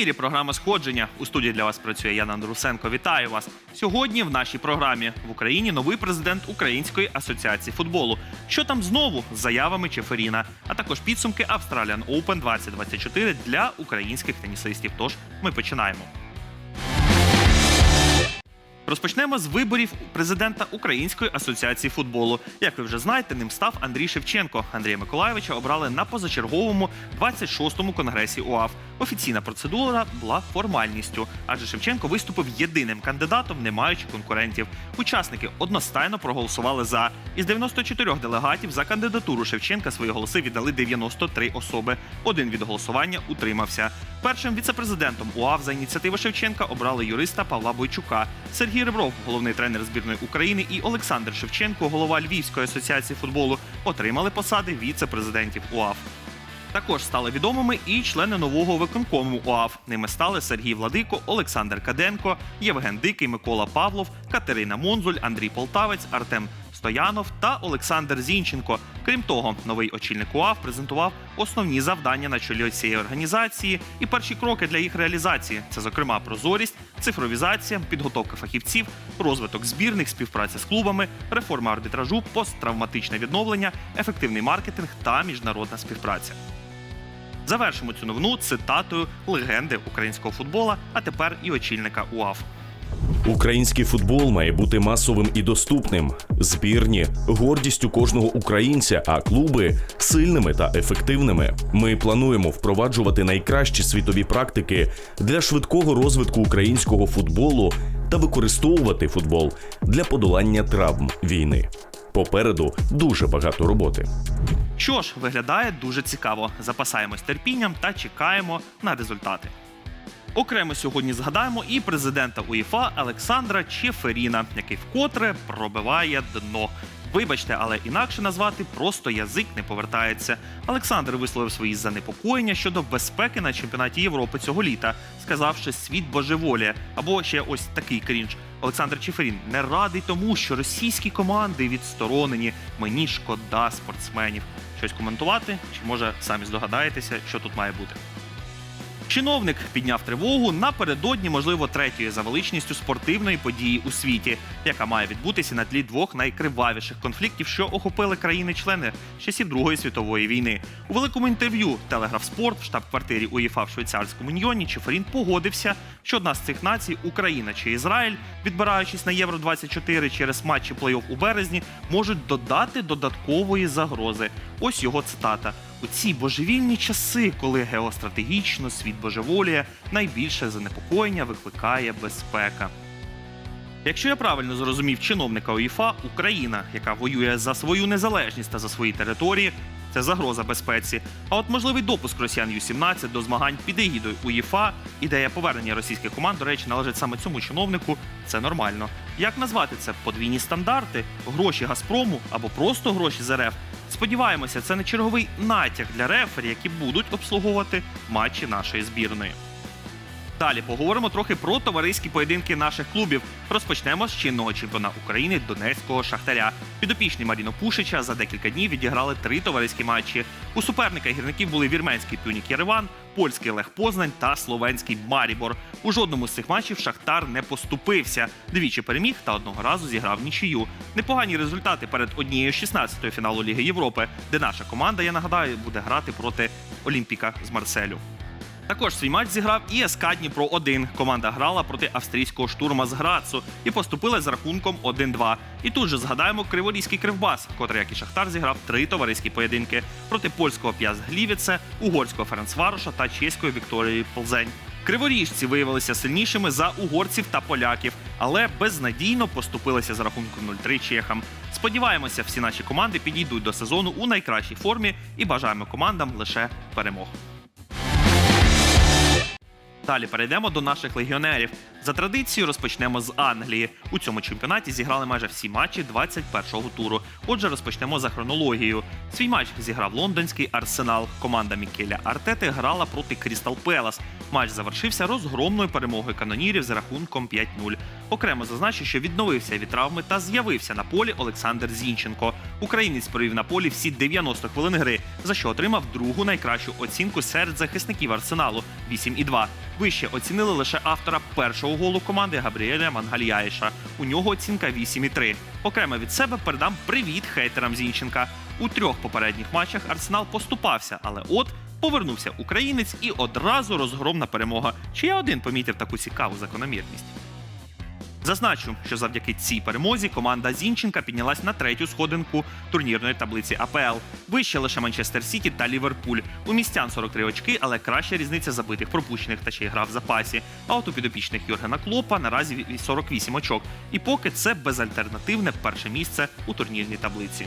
ефірі програма Сходження. У студії для вас працює Яна Андрусенко. Вітаю вас. Сьогодні в нашій програмі в Україні новий президент Української асоціації футболу. Що там знову з заявами Чеферіна, а також підсумки Australian Open 2024 для українських тенісистів. Тож ми починаємо. Розпочнемо з виборів президента Української асоціації футболу. Як ви вже знаєте, ним став Андрій Шевченко. Андрія Миколайовича обрали на позачерговому 26-му конгресі УАФ. Офіційна процедура була формальністю, адже Шевченко виступив єдиним кандидатом, не маючи конкурентів. Учасники одностайно проголосували за. Із 94 делегатів за кандидатуру Шевченка свої голоси віддали 93 особи. Один від голосування утримався. Першим віцепрезидентом УАФ за ініціативи Шевченка обрали юриста Павла Бойчука. Сергій Ребров, головний тренер збірної України, і Олександр Шевченко, голова Львівської асоціації футболу, отримали посади віце-президентів УАФ. Також стали відомими і члени нового виконкому УАФ. Ними стали Сергій Владико, Олександр Каденко, Євген Дикий, Микола Павлов, Катерина Монзуль, Андрій Полтавець, Артем Стоянов та Олександр Зінченко. Крім того, новий очільник УАФ презентував основні завдання на чолі цієї організації і перші кроки для їх реалізації. Це, зокрема, прозорість, цифровізація, підготовка фахівців, розвиток збірних, співпраця з клубами, реформа арбітражу, посттравматичне відновлення, ефективний маркетинг та міжнародна співпраця. Завершимо цю новину цитатою легенди українського футбола, а тепер і очільника УАФ. Український футбол має бути масовим і доступним. Збірні гордістю кожного українця, а клуби сильними та ефективними. Ми плануємо впроваджувати найкращі світові практики для швидкого розвитку українського футболу та використовувати футбол для подолання травм війни. Попереду дуже багато роботи. Що ж, виглядає дуже цікаво. Запасаємось терпінням та чекаємо на результати. Окремо сьогодні згадаємо і президента УЄФА Олександра Чеферіна, який вкотре пробиває дно. Вибачте, але інакше назвати просто язик не повертається. Олександр висловив свої занепокоєння щодо безпеки на чемпіонаті Європи цього літа, сказавши світ божеволіє. Або ще ось такий крінж. Олександр Чеферін не радий тому, що російські команди відсторонені. Мені шкода спортсменів. Щось коментувати, чи може самі здогадаєтеся, що тут має бути. Чиновник підняв тривогу напередодні, можливо, третьої за величністю спортивної події у світі, яка має відбутися на тлі двох найкривавіших конфліктів, що охопили країни-члени часів Другої світової війни. У великому інтерв'ю Телеграф Спорт в штаб-квартирі УЄФА в швейцарському Ньйоні Чеферін погодився, що одна з цих націй, Україна чи Ізраїль, відбираючись на Євро 24 через матчі плей-офф у березні, можуть додати додаткової загрози. Ось його цитата. У ці божевільні часи, коли геостратегічно світ божеволіє, найбільше занепокоєння викликає безпека. Якщо я правильно зрозумів чиновника УЄФА, Україна, яка воює за свою незалежність та за свої території, це загроза безпеці. А от можливий допуск росіян Ю-17 до змагань під егідою УЄФА, ідея повернення російських команд, до речі, належить саме цьому чиновнику. Це нормально. Як назвати це? Подвійні стандарти, гроші Газпрому або просто гроші з РФ? Сподіваємося, це не черговий натяк для рефері, які будуть обслуговувати матчі нашої збірної. Далі поговоримо трохи про товариські поєдинки наших клубів. Розпочнемо з чинного чемпіона України Донецького Шахтаря. Підопічні Маріно Пушича за декілька днів відіграли три товариські матчі. У суперника гірників були вірменський Пюнік Єреван, польський Лех Познань та словенський Марібор. У жодному з цих матчів Шахтар не поступився. Двічі переміг та одного разу зіграв нічию. Непогані результати перед однією 16-ї фіналу Ліги Європи, де наша команда, я нагадаю, буде грати проти Олімпіка з Марселю. Також свій матч зіграв і СК Дніпро 1 Команда грала проти австрійського штурма з Грацу і поступила з рахунком 1-2. І тут же згадаємо Криворізький Кривбас, котрий, як і Шахтар, зіграв три товариські поєдинки проти польського П'яз Глівіце, угорського Ференцвароша та чеської Вікторії Ползень. Криворіжці виявилися сильнішими за угорців та поляків, але безнадійно поступилися з рахунком 0-3 чехам. Сподіваємося, всі наші команди підійдуть до сезону у найкращій формі і бажаємо командам лише перемог. Далі перейдемо до наших легіонерів. За традицією розпочнемо з Англії. У цьому чемпіонаті зіграли майже всі матчі 21-го туру. Отже, розпочнемо за хронологією. Свій матч зіграв лондонський арсенал. Команда Мікеля Артети грала проти Крістал Пелас. Матч завершився розгромною перемогою канонірів з рахунком 5-0. Окремо зазначу, що відновився від травми та з'явився на полі Олександр Зінченко. Українець провів на полі всі 90 хвилин гри, за що отримав другу найкращу оцінку серед захисників арсеналу 8,2. Вище оцінили лише автора першого голу команди Габріеля Мангальяєша. У нього оцінка 8,3. Окремо від себе передам привіт хейтерам Зінченка. У трьох попередніх матчах Арсенал поступався, але от повернувся українець і одразу розгромна перемога. Чи я один помітив таку цікаву закономірність? Зазначу, що завдяки цій перемозі команда Зінченка піднялась на третю сходинку турнірної таблиці АПЛ. Вище лише Манчестер Сіті та Ліверпуль. У містян 43 очки, але краща різниця забитих пропущених та ще й гра в запасі. А от у підопічних Юргена Клопа наразі 48 очок. І поки це безальтернативне перше місце у турнірній таблиці.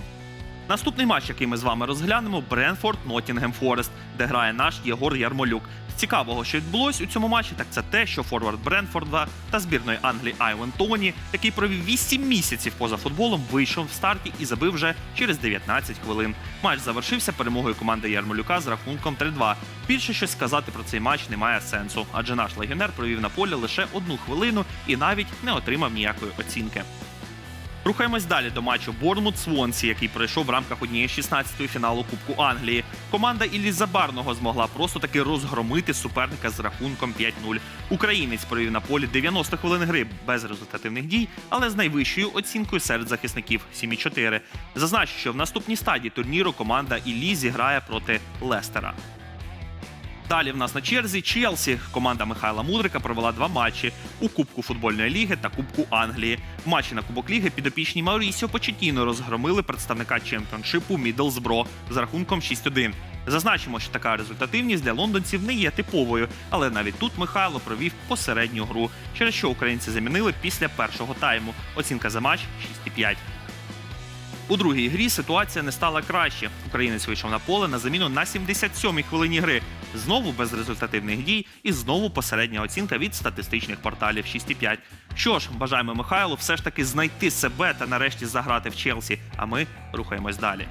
Наступний матч, який ми з вами розглянемо, Бренфорд Ноттінгем Форест, де грає наш Єгор Ярмолюк. Цікавого, що відбулось у цьому матчі, так це те, що форвард Бренфорда та збірної Англії Айвен Тоні, який провів 8 місяців поза футболом, вийшов в старті і забив вже через 19 хвилин. Матч завершився перемогою команди Ярмолюка з рахунком 3-2. Більше щось сказати про цей матч немає сенсу, адже наш легіонер провів на полі лише одну хвилину і навіть не отримав ніякої оцінки. Рухаємось далі до матчу Борнмут Свонсі, який пройшов в рамках однієї 16-ї фіналу Кубку Англії. Команда Іллі Забарного змогла просто таки розгромити суперника з рахунком 5-0. Українець провів на полі 90 хвилин гри без результативних дій, але з найвищою оцінкою серед захисників 7,4. Зазначу, що в наступній стадії турніру команда Іллі зіграє проти Лестера. Далі в нас на черзі Челсі. Команда Михайла Мудрика провела два матчі у Кубку футбольної ліги та Кубку Англії. В матчі на Кубок Ліги підопічні Маурісіо Почетіно розгромили представника чемпіоншипу Мідлсбро з рахунком 6-1. Зазначимо, що така результативність для лондонців не є типовою, але навіть тут Михайло провів посередню гру, через що українці замінили після першого тайму. Оцінка за матч 6,5. У другій грі ситуація не стала краще. Українець вийшов на поле на заміну на 77-й хвилині гри. Знову без результативних дій і знову посередня оцінка від статистичних порталів 6,5. Що ж, бажаємо Михайлу все ж таки знайти себе та нарешті заграти в Челсі. А ми рухаємось далі.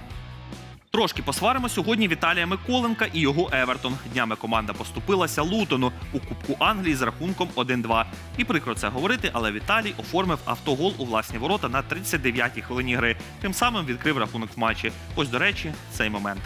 Трошки посваримо сьогодні Віталія Миколенка і його Евертон. Днями команда поступилася Лутону у Кубку Англії з рахунком 1-2. І прикро це говорити, але Віталій оформив автогол у власні ворота на 39-й хвилині гри. Тим самим відкрив рахунок в матчі. Ось, до речі, цей момент.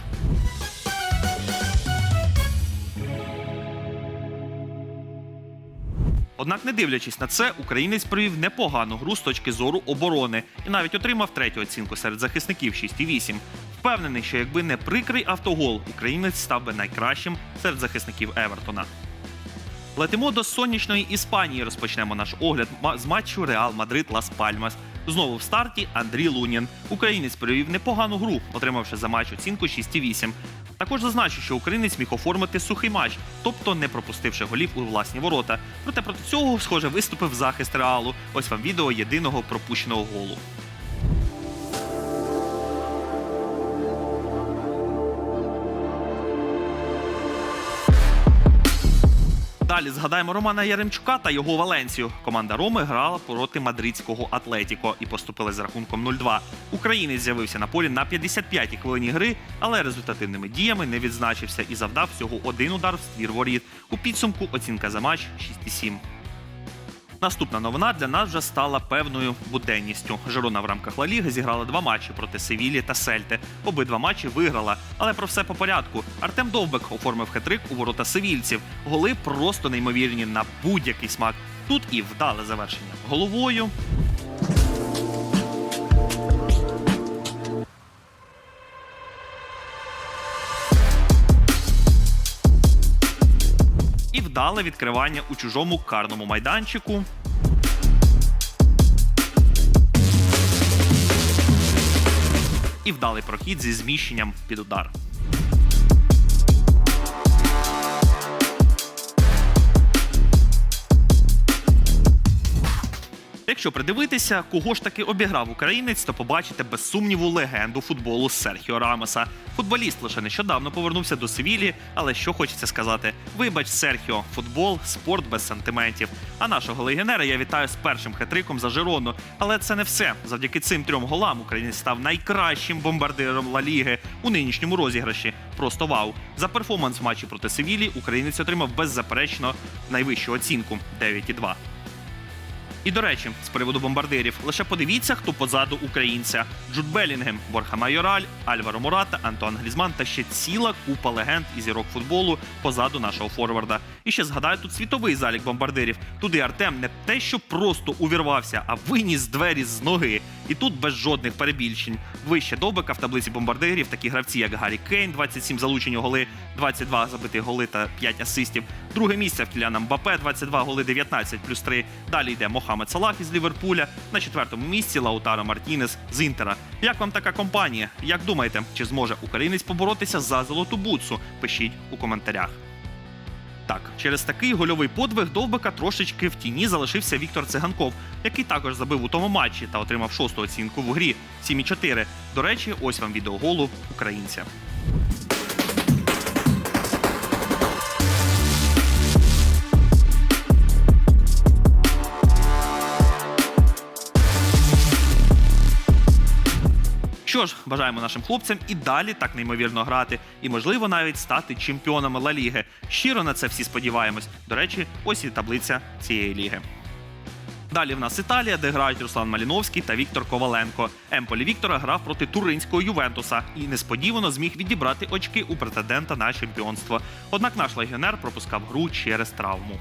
Однак, не дивлячись на це, українець провів непогану гру з точки зору оборони і навіть отримав третю оцінку серед захисників 6,8. Впевнений, що якби не прикрий автогол, українець став би найкращим серед захисників Евертона. Летимо до сонячної Іспанії. Розпочнемо наш огляд з матчу Реал Мадрид Лас Пальмас. Знову в старті Андрій Лунін. Українець провів непогану гру, отримавши за матч оцінку 6,8. Також зазначу, що українець міг оформити сухий матч, тобто не пропустивши голів у власні ворота. Проте проти цього, схоже, виступив захист реалу. Ось вам відео єдиного пропущеного голу. Далі згадаємо Романа Яремчука та його Валенсію. Команда Роми грала проти мадридського Атлетіко і поступила з рахунком 0-2. Українець з'явився на полі на 55-й хвилині гри, але результативними діями не відзначився і завдав всього один удар в ствір воріт. У підсумку оцінка за матч 6,7. Наступна новина для нас вже стала певною буденністю. Жирона в рамках Ла Ліги зіграла два матчі проти Севілі та Сельти. Обидва матчі виграла. Але про все по порядку. Артем Довбек оформив хитрик у ворота севільців. Голи просто неймовірні на будь-який смак. Тут і вдале завершення головою. Вдале відкривання у чужому карному майданчику. І вдалий прохід зі зміщенням під удар. Якщо придивитися, кого ж таки обіграв українець, то побачите без сумніву легенду футболу Серхіо Рамоса. Футболіст лише нещодавно повернувся до Севілі, але що хочеться сказати: вибач, Серхіо, футбол, спорт без сантиментів. А нашого легіонера я вітаю з першим хетриком за Жирону. Але це не все. Завдяки цим трьом голам українець став найкращим бомбардиром Ла Ліги у нинішньому розіграші. Просто вау! За перформанс в матчі проти Севілі українець отримав беззаперечно найвищу оцінку 9,2. І до речі, з приводу бомбардирів, лише подивіться, хто позаду українця: Джуд Белінгем, Борха Майораль, Альваро Мурата, Антуан Грізман та ще ціла купа легенд і зірок футболу позаду нашого форварда. І ще згадаю тут світовий залік бомбардирів. Туди Артем не те, що просто увірвався, а виніс двері з ноги. І тут без жодних перебільшень. Вище довбика в таблиці бомбардирів такі гравці, як Гаррі Кейн, 27 залучені голи, 22 забиті голи та 5 асистів. Друге місце в Кіляна Мбапе, 22 голи, 19 плюс 3. Далі йде Мохамед Салах із Ліверпуля. На четвертому місці Лаутаро Мартінес з Інтера. Як вам така компанія? Як думаєте, чи зможе українець поборотися за золоту бутсу? Пишіть у коментарях. Так, через такий гольовий подвиг довбика трошечки в тіні залишився Віктор Циганков, який також забив у тому матчі та отримав шосту оцінку в грі 7,4. До речі, ось вам відеоголу українця. Що ж, бажаємо нашим хлопцям і далі так неймовірно грати, і можливо навіть стати чемпіонами Ла Ліги. Щиро на це всі сподіваємось. До речі, ось і таблиця цієї ліги. Далі в нас Італія, де грають Руслан Маліновський та Віктор Коваленко. Емполі Віктора грав проти туринського Ювентуса і несподівано зміг відібрати очки у претендента на чемпіонство. Однак наш легіонер пропускав гру через травму.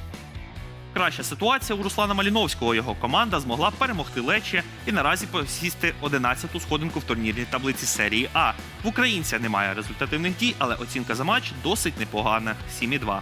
Краща ситуація у Руслана Маліновського. Його команда змогла перемогти Лечі і наразі посісти 11-ту сходинку в турнірній таблиці серії А. В українця немає результативних дій, але оцінка за матч досить непогана 7,2.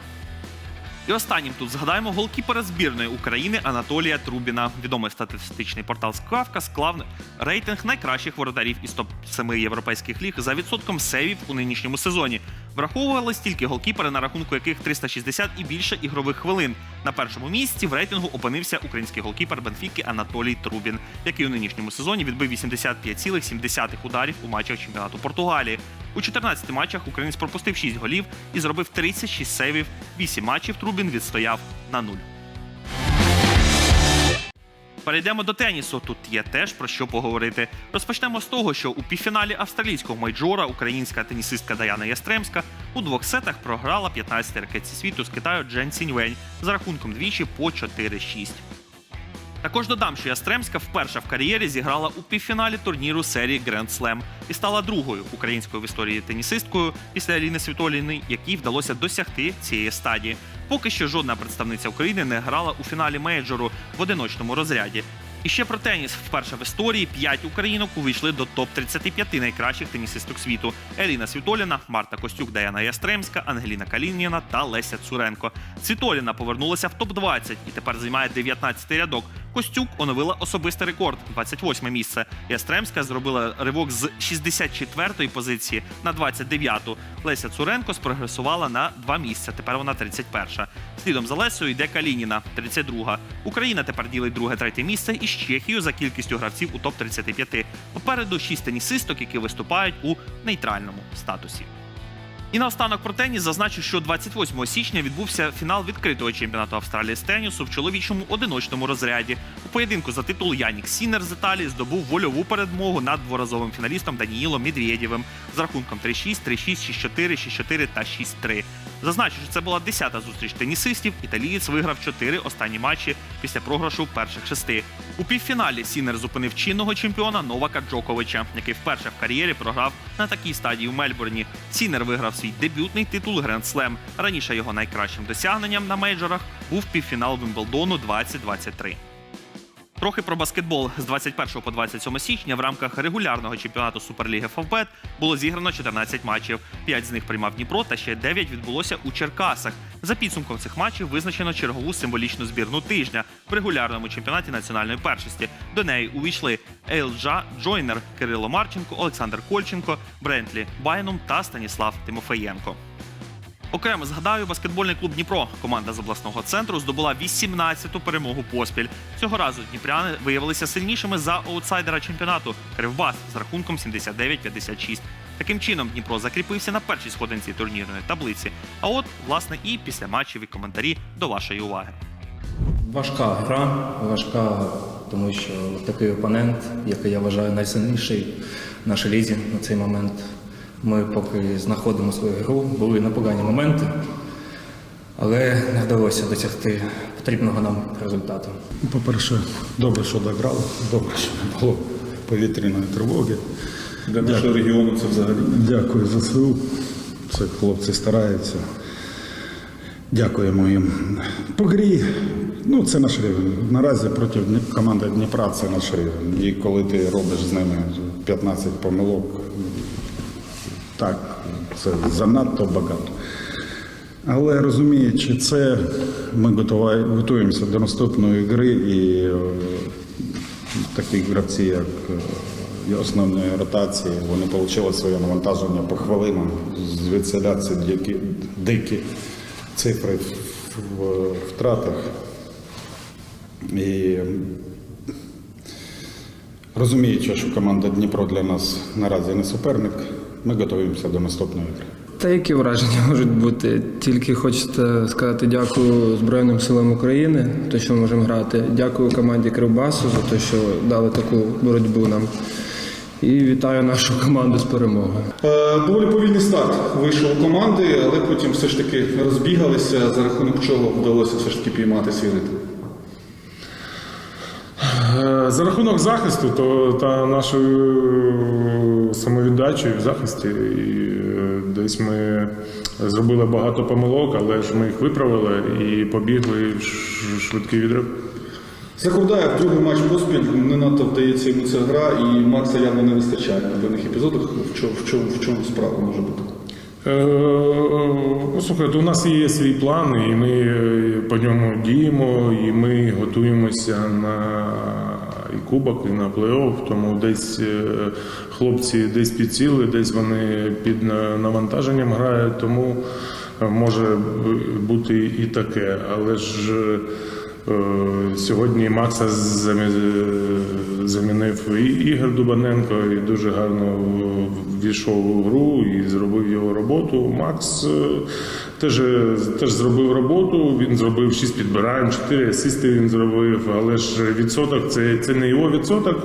І останнім тут згадаємо голкіпера збірної України Анатолія Трубіна. Відомий статистичний портал Скавка склав рейтинг найкращих воротарів із топ-7 європейських ліг за відсотком сейвів у нинішньому сезоні. Враховували стільки голкіпери, на рахунку яких 360 і більше ігрових хвилин. На першому місці в рейтингу опинився український голкіпер Бенфіки Анатолій Трубін, який у нинішньому сезоні відбив 85,7 ударів у матчах чемпіонату Португалії. У 14 матчах українець пропустив 6 голів і зробив 36 сейвів. 8 матчів Трубін відстояв на нуль. Перейдемо до тенісу. Тут є теж про що поговорити. Розпочнемо з того, що у півфіналі австралійського майджора українська тенісистка Даяна Ястремська у двох сетах програла 15 ракетці світу з Китаю Джен Сіньвень з рахунком двічі по 4-6. Також додам, що Ястремська вперше в кар'єрі зіграла у півфіналі турніру серії Grand Slam і стала другою українською в історії тенісисткою після Аліни Світоліни, якій вдалося досягти цієї стадії. Поки що жодна представниця України не грала у фіналі мейджору в одиночному розряді. І ще про теніс. Вперше в історії п'ять українок увійшли до топ-35 найкращих тенісисток світу: Еліна Світоліна, Марта Костюк, Даяна Ястремська, Ангеліна Калініна та Леся Цуренко. Світоліна повернулася в топ-20 і тепер займає 19-й рядок. Костюк оновила особистий рекорд 28 місце. Ястремська зробила ривок з 64-ї позиції на 29-ту. Леся Цуренко спрогресувала на два місця. Тепер вона 31-ша. Слідом за Лесою йде Калініна, 32-га. Україна тепер ділить друге-третє місце із Чехією за кількістю гравців у топ-35. Попереду шість тенісисток, які виступають у нейтральному статусі. І наостанок про теніс зазначу, що 28 січня відбувся фінал відкритого чемпіонату Австралії з тенісу в чоловічому одиночному розряді. У поєдинку за титул Янік Сінер з Італії здобув вольову передмогу над дворазовим фіналістом Даніїлом Медведєвим з рахунком 3-6, 3-6, 6-4, 6-4 та 6-3. Зазначу, що це була 10-та зустріч тенісистів. Італієць виграв 4 останні матчі після програшу перших шести. У півфіналі Сінер зупинив чинного чемпіона Новака Джоковича, який вперше в кар'єрі програв на такій стадії у Мельбурні. Сінер виграв свій дебютний титул Гранд Слем. Раніше його найкращим досягненням на мейджорах був півфінал Вимблдону 2023. Трохи про баскетбол з 21 по 27 січня в рамках регулярного чемпіонату Суперліги Фавбет було зіграно 14 матчів. 5 з них приймав Дніпро, та ще 9 відбулося у Черкасах. За підсумком цих матчів визначено чергову символічну збірну тижня в регулярному чемпіонаті національної першості. До неї увійшли Ейлджа Джойнер, Кирило Марченко, Олександр Кольченко, Брентлі Байнум та Станіслав Тимофеєнко. Окремо згадаю, баскетбольний клуб Дніпро. Команда з обласного центру здобула 18-ту перемогу поспіль. Цього разу дніпряни виявилися сильнішими за аутсайдера чемпіонату Кривбас з рахунком 79-56. Таким чином Дніпро закріпився на першій сходинці турнірної таблиці. А от, власне, і після матчеві коментарі до вашої уваги. Важка гра, важка, тому що такий опонент, який я вважаю найсильніший в нашій лізі на цей момент. Ми поки знаходимо свою гру, були непогані моменти, але не вдалося досягти потрібного нам результату. По-перше, добре, що дограли, добре, що не було повітряної тривоги. Для нашого регіону це взагалі. Дякую ЗСУ. Це хлопці стараються. Дякуємо їм. По грі, ну це наш рівень. Наразі проти команди Дніпра це наш рівень. І коли ти робиш з ними 15 помилок, так, це занадто багато. Але розуміючи це, ми готуємося до наступної гри і е, такі гравці, як е, основної ротації, вони отримали своє навантаження по хвилинам, звідсиля це дикі, дикі цифри в, в втратах. І розуміючи, що команда Дніпро для нас наразі не суперник, ми готуємося до наступної гри. Та які враження можуть бути? Тільки хочеться сказати дякую Збройним силам України, те, що ми можемо грати. Дякую команді Кривбасу за те, що дали таку боротьбу нам. І вітаю нашу команду з перемогою. Е, Доволі повільний старт вийшов у команди, але потім все ж таки розбігалися, за рахунок чого вдалося все ж таки піймати свій ритм. Е, За рахунок захисту то та нашою самовіддачею в захисті. І е, десь ми зробили багато помилок, але ж ми їх виправили і побігли в швидкий відрив. Закладає в другий матч поспіль, не надто вдається йому ця гра, і Макса явно не вистачає на певних епізодах. В чому, в чому, в чому справа може бути? Е, Ну, слухайте, у нас є свій план, і ми е, по ньому діємо, і ми готуємося на і кубок, і на плей-офф. Тому десь е, хлопці десь підсіли, десь вони під навантаженням грають, тому е, може бути і таке. Але ж е, сьогодні Макса замінив Ігор Дубаненко, і дуже гарно ввійшов у гру і зробив його роботу. Макс е, теж, теж зробив роботу. Він зробив 6 підбирань, 4 асисти він зробив. Але ж відсоток це, це не його відсоток.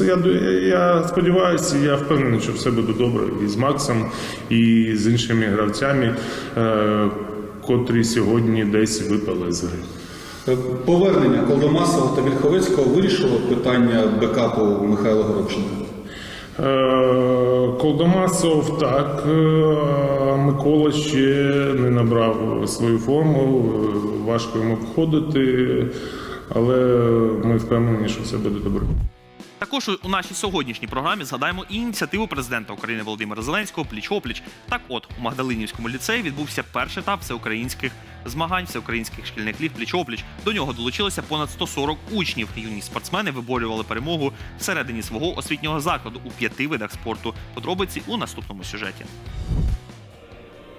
Я, я сподіваюся, я впевнений, що все буде добре і з Максом, і з іншими гравцями, е, котрі сьогодні десь випали з гри. Е, Повернення Колдомасова та Вільховецького вирішило питання бекапу Михайла Горобченка. Е, Колдомасов так, е, Микола ще не набрав свою форму, е, важко йому входити, але ми впевнені, що все буде добре. Також у нашій сьогоднішній програмі згадаємо і ініціативу президента України Володимира Зеленського пліч-опліч. Так, от у Магдалинівському ліцеї відбувся перший етап всеукраїнських змагань, всеукраїнських шкільних ліг пліч-опліч. До нього долучилося понад 140 учнів. Юні спортсмени виборювали перемогу всередині свого освітнього закладу у п'яти видах спорту. Подробиці у наступному сюжеті.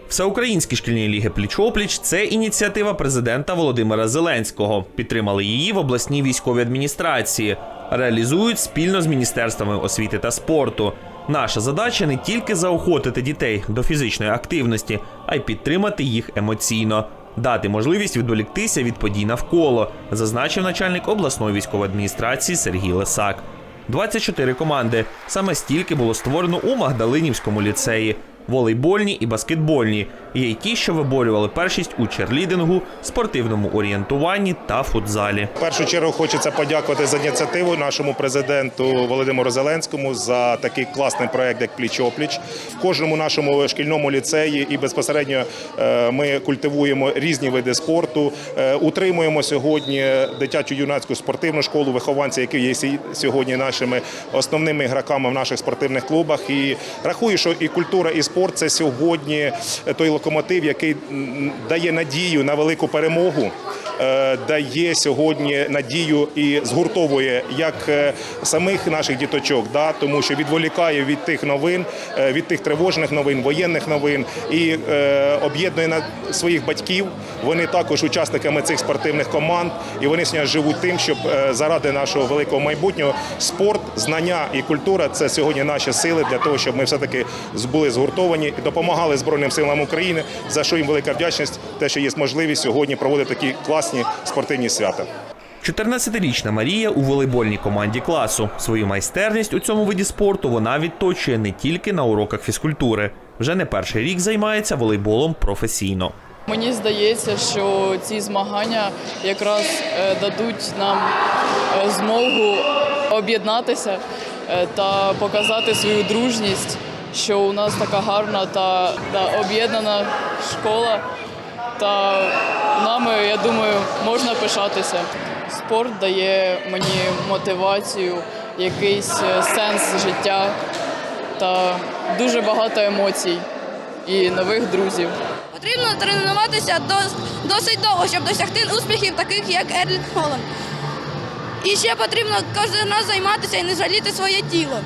Всеукраїнські шкільні ліги пліч-опліч це ініціатива президента Володимира Зеленського. Підтримали її в обласній військовій адміністрації. Реалізують спільно з міністерствами освіти та спорту. Наша задача не тільки заохотити дітей до фізичної активності, а й підтримати їх емоційно, дати можливість відволіктися від подій навколо, зазначив начальник обласної військової адміністрації Сергій Лисак. 24 команди. Саме стільки було створено у Магдалинівському ліцеї. Волейбольні і баскетбольні. Є й ті, що виборювали першість у черлідингу, спортивному орієнтуванні та футзалі. В першу чергу хочеться подякувати за ініціативу нашому президенту Володимиру Зеленському за такий класний проект, як пліч-опліч. В кожному нашому шкільному ліцеї і безпосередньо е, ми культивуємо різні види спорту. Е, Утримуємо сьогодні дитячу юнацьку спортивну школу вихованців, які є сьогодні нашими основними граками в наших спортивних клубах. І рахую, що і культура, і спорт спорт це сьогодні той локомотив, який дає надію на велику перемогу. е, Дає сьогодні надію і згуртовує як е, самих наших діточок, да, тому що відволікає від тих новин, е, від тих тривожних новин, воєнних новин і об'єднує на своїх батьків. Вони також учасниками цих спортивних команд, і вони сьогодні живуть тим, щоб заради нашого великого майбутнього спорт, знання і культура це сьогодні наші сили для того, щоб ми все таки були згуртовані і допомагали Збройним силам України. За що їм велика вдячність, те, що є можливість сьогодні проводити такі класні спортивні свята. 14-річна Марія у волейбольній команді класу. Свою майстерність у цьому виді спорту вона відточує не тільки на уроках фізкультури. Вже не перший рік займається волейболом професійно. Мені здається, що ці змагання якраз е, дадуть нам е, змогу об'єднатися е, та показати свою дружність, що у нас така гарна та, та об'єднана школа. Та нами, я думаю, можна пишатися. Спорт дає мені мотивацію, якийсь е, сенс життя та дуже багато емоцій і нових друзів. Потрібно тренуватися дос- досить довго, щоб досягти успіхів, таких як Ерлінг Холланд. І ще потрібно кожен раз займатися і не жаліти своє тіло.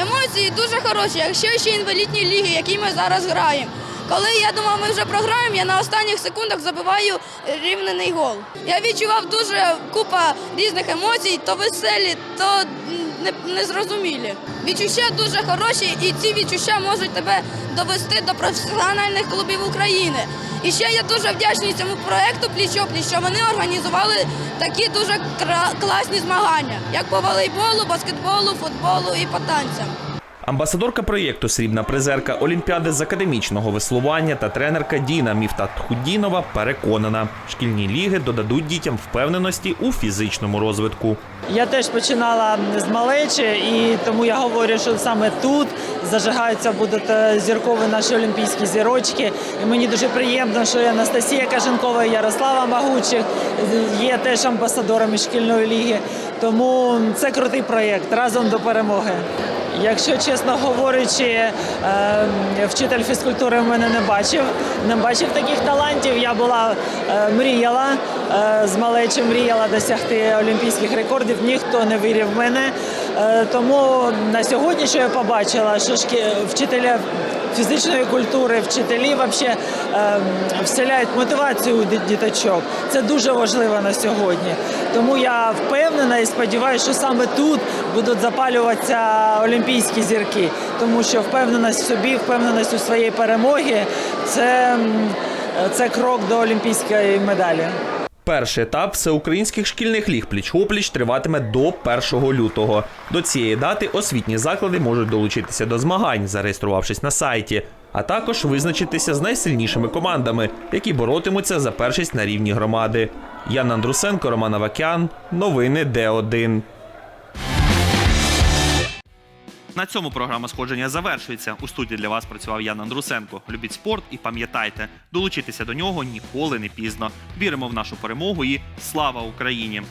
Емоції дуже хороші, якщо ще інвалідні ліги, які ми зараз граємо. Коли я думав, ми вже програємо, я на останніх секундах забиваю рівнений гол. Я відчував дуже купа різних емоцій, то веселі, то незрозумілі. Відчуття дуже хороші, і ці відчуття можуть тебе довести до професіональних клубів України. І ще я дуже вдячний цьому проекту Пліч-опліч, що вони організували такі дуже класні змагання, як по волейболу, баскетболу, футболу і по танцям. Амбасадорка проєкту Срібна призерка Олімпіади з академічного веслування та тренерка Діна Міфтат Худінова переконана, шкільні ліги додадуть дітям впевненості у фізичному розвитку. Я теж починала з малечі, і тому я говорю, що саме тут зажигаються будуть е, зіркові наші олімпійські зірочки. І мені дуже приємно, що Анастасія Каженкова і Ярослава Магучих є теж амбасадорами шкільної ліги. Тому це крутий проєкт разом до перемоги. Якщо чесно говорячи, е, вчитель фізкультури в мене не бачив, не бачив таких талантів. Я була е, мріяла е, з малечі, мріяла досягти олімпійських рекордів. Ніхто не вірив в мене. Е, Тому на сьогодні, що я побачила, що вчителі фізичної культури, вчителі вообще е, вселяють мотивацію у діточок. Це дуже важливо на сьогодні. Тому я впевнена і сподіваюся, що саме тут будуть запалюватися олімпійські зірки, тому що впевненість в собі, впевненість у своїй перемогі це, це крок до олімпійської медалі. Перший етап всеукраїнських шкільних ліг пліч-опліч триватиме до 1 лютого. До цієї дати освітні заклади можуть долучитися до змагань, зареєструвавшись на сайті, а також визначитися з найсильнішими командами, які боротимуться за першість на рівні громади. Ян Андрусенко, Роман Авакян. Новини Д1. На цьому програма сходження завершується. У студії для вас працював Ян Андрусенко. Любіть спорт і пам'ятайте, долучитися до нього ніколи не пізно. Віримо в нашу перемогу і слава Україні!